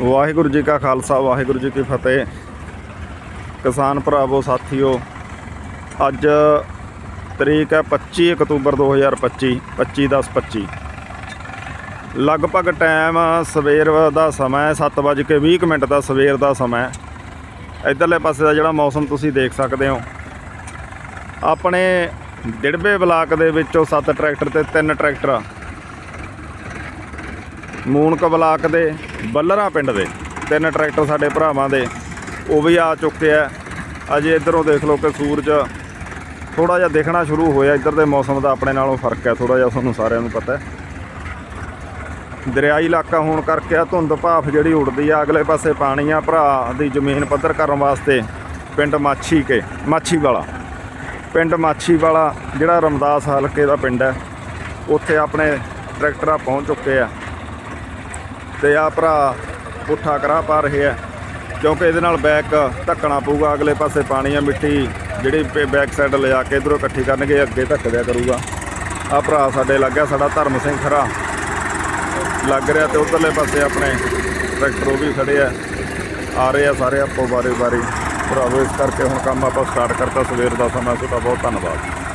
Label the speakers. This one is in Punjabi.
Speaker 1: ਵਾਹਿਗੁਰੂ ਜੀ ਕਾ ਖਾਲਸਾ, ਵਾਹਿਗੁਰੂ ਜੀ ਕੀ ਫਤਿਹ। ਕਿਸਾਨ ਭਰਾਵੋ, ਸਾਥੀਓ, ਅੱਜ ਤਰੀਕ ਹੈ 25 ਅਕਤੂਬਰ 2025 25 10 25 ਲਗਭਗ ਟਾਈਮ ਸਵੇਰ ਦਾ ਸਮਾਂ ਹੈ 7:20 ਮਿੰਟ ਦਾ ਸਵੇਰ ਦਾ ਸਮਾਂ ਹੈ। ਇਧਰਲੇ ਪਾਸੇ ਦਾ ਜਿਹੜਾ ਮੌਸਮ ਤੁਸੀਂ ਦੇਖ ਸਕਦੇ ਹੋ, ਆਪਣੇ ਡਿੜਬੇ ਬਲਾਕ ਦੇ ਵਿੱਚੋਂ 7 ਟਰੈਕਟਰ ਤੇ 3 ਟਰੈਕਟਰ। ਮੂਨਕ ਬਲਾਕ ਦੇ ਬੱਲਰਾ ਪਿੰਡ ਦੇ, ਤਿੰਨ ਟਰੈਕਟਰ ਸਾਡੇ ਭਰਾਵਾਂ ਦੇ, ਉਹ ਵੀ ਆ ਚੁੱਕੇ ਆ। ਅਜੇ ਇਧਰੋਂ ਦੇਖ ਲਓ ਕਿ ਸੂਰਜ ਥੋੜਾ ਜਿਹਾ ਦਿਖਣਾ ਸ਼ੁਰੂ ਹੋਇਆ, ਇੱਧਰ ਦੇ ਮੌਸਮ ਦਾ ਆਪਣੇ ਨਾਲੋਂ ਫ਼ਰਕ ਹੈ ਥੋੜਾ ਜਿਹਾ ਤੁਹਾਨੂੰ ਸਾਰਿਆਂ ਨੂੰ ਪਤਾ ਹੈ। ਦਰਿਆਈ ਇਲਾਕਾ ਹੋਣ ਕਰਕੇ ਆ ਧੁੰਦ ਭਾਫ ਜਿਹੜੀ ਉੱਡਦੀ ਆ, ਅਗਲੇ ਪਾਸੇ ਪਾਣੀ ਆ ਭਰਾ ਦੀ ਜ਼ਮੀਨ ਪੱਧਰ ਕਰਨ ਵਾਸਤੇ ਪਿੰਡ ਮਾਛੀ ਕੇ ਮਾਛੀ ਵਾਲਾ ਪਿੰਡ ਮਾਛੀ ਵਾਲਾ ਜਿਹੜਾ ਰਮਦਾਸ ਹਲਕੇ ਦਾ ਪਿੰਡ ਹੈ, ਉੱਥੇ ਆਪਣੇ ਟਰੈਕਟਰਾਂ ਪਹੁੰਚ ਚੁੱਕੇ ਆ। ਤੇ ਆ ਭਰਾ ਪੁੱਠਾ ਕਰਾ ਪਾ ਰਹੇ ਆ। ਕਿਉਂਕਿ ਇਹਦੇ ਨਾਲ ਬੈਕ ਧੱਕਣਾ ਪਊਗਾ, ਅਗਲੇ ਪਾਸੇ ਪਾਣੀ ਆ, ਮਿੱਟੀ ਜਿਹੜੀ ਬੈਕ ਸਾਈਡ ਲਿਜਾ ਕੇ ਇਧਰੋਂ ਇਕੱਠੀ ਕਰਨਗੇ ਅੱਗੇ ਧੱਕ ਦਿਆ ਕਰੂਗਾ। ਆ ਭਰਾ ਸਾਡੇ ਲੱਗਿਆ ਸਾਡਾ ਧਰਮ ਸਿੰਘ ਖਰਾ। ਲੱਗ ਰਿਹਾ ਤੇ ਉਧਰਲੇ ਪਾਸੇ ਆਪਣੇ ਟਰੈਕਟਰ ਉਹ ਵੀ ਖੜੇ ਆ। ਆ ਰਹੇ ਆ ਸਾਰੇ ਆਪੋ ਬਾਰੇ ਬਾਰੇ ਭਰਾਵੋ, ਇਸ ਕਰਕੇ ਹੁਣ ਕੰਮ ਆਪਾਂ ਸਟਾਰਟ ਕਰਤਾ, ਸਵੇਰ ਦਾ ਸਮਾਂ ਤੁਹਾਡਾ ਬਹੁਤ ਧੰਨਵਾਦ।